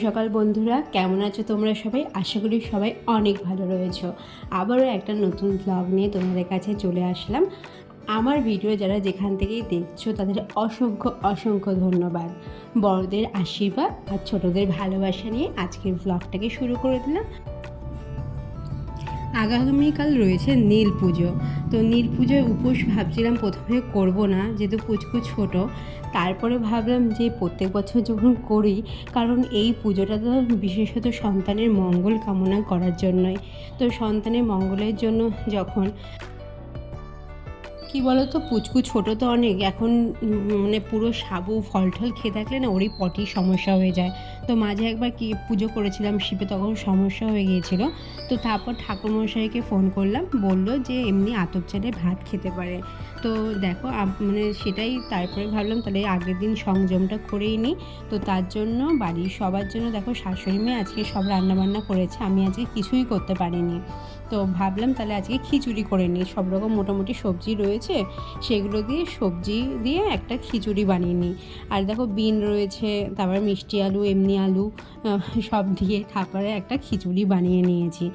সকাল বন্ধুরা। কেমন আছো তোমরা সবাই? আশা করি সবাই অনেক ভালো রয়েছো। আবারও একটা নতুন ব্লগ নিয়ে তোমাদের কাছে চলে আসলাম। আমার ভিডিও যারা যেখান থেকেই দেখছ, তাদের অসংখ্য অসংখ্য ধন্যবাদ। বড়দের আশীর্বাদ আর ছোটদের ভালোবাসা নিয়ে আজকের ব্লগটাকে শুরু করে দিলাম। আগামীকাল রয়েছে নীল পুজো। তো নীল পুজোয় উপোস ভাবছিলাম প্রথমে করব না, যেহেতু পুচকু ছোট। তারপরে ভাবলাম যে প্রত্যেক বছর যখন করি, কারণ এই পুজোটা তো বিশেষত সন্তানের মঙ্গল কামনা করার জন্যই। তো সন্তানের মঙ্গলের জন্য যখন কি বলো তো পুচকু ছোট তো অনেক। এখন মানে পুরো সাবু ফল টল খেয়ে থাকলে না ওরই পটির সমস্যা হয়ে যায়। তো মাঝে একবার কি পুজো করেছিলাম শিবে তখন সমস্যা হয়ে গিয়েছিল। তো তারপর ঠাকুরমশাইকে ফোন করলাম। বলল যে এমনি আতপ চালে ভাত খেতে পারে। তো দেখো মানে সেটাই তারপরে ভাবলাম তাহলে আগের দিন সংযমটা করেই নিই। তো তার জন্য বাড়ির সবার জন্য দেখো শাশুড়ি মেয়ে আজকে সব রান্নাবান্না করেছে। আমি আজকে কিছুই করতে পারিনি। তো ভাবলাম তাহলে আজকে খিচুড়ি করে নিই। সব রকম মোটামুটি সবজি রয়েছে। সেগুলো দিয়ে সবজি দিয়ে একটা খিচুড়ি বানিয়ে নিই। আর দেখো বিন রয়েছে, তারপর মিষ্টি আলু, এমনি আলু সব দিয়ে তারপরে একটা খিচুড়ি বানিয়ে নিয়েছি।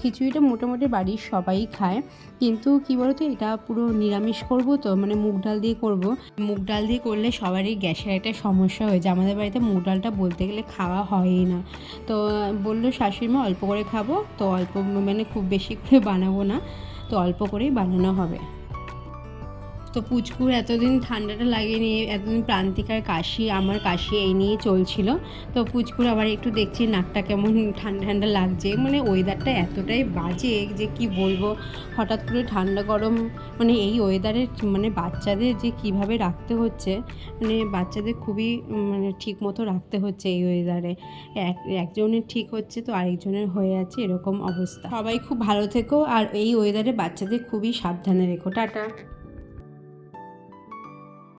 খিচুড়িটা মোটামুটি বাড়ির সবাই খায়, কিন্তু কি বলতো, এটা পুরো নিরামিষ করব তো মানে মুগ ডাল দিয়ে করব। মুগ ডাল দিয়ে করলে সবারই গ্যাসের একটা সমস্যা হয়ে যায়, আমাদের বাড়িতে মুগ ডালটা বলতে গেলে খাওয়া হয়ই না। তো বলল শাশুড়ি মা অল্প করে খাব, তো অল্প মানে খুব বেশি করে বানাবো না, তো অল্প করেই বানানো হবে। তো পুচকুর এতদিন ঠান্ডাটা লাগেনি, এতদিন প্রান্তিকার কাশি, আমার কাশি এই নিয়ে চলছিল। তো পুচকুর আবার একটু দেখছি নাকটা কেমন ঠান্ডা ঠান্ডা লাগছে। মানে ওয়েদারটা এতটাই বাজে যে কি বলব, হঠাৎ করে ঠান্ডা গরম মানে এই ওয়েদারে মানে বাচ্চাদের যে কীভাবে রাখতে হচ্ছে মানে বাচ্চাদের খুবই মানে ঠিক মতো রাখতে হচ্ছে এই ওয়েদারে এক, একজনের ঠিক হচ্ছে তো আরেকজনের হয়ে আছে এরকম অবস্থা। সবাই খুব ভালো থেকো, আর এই ওয়েদারে বাচ্চাদের খুবই সাবধানে রেখো। টাটা।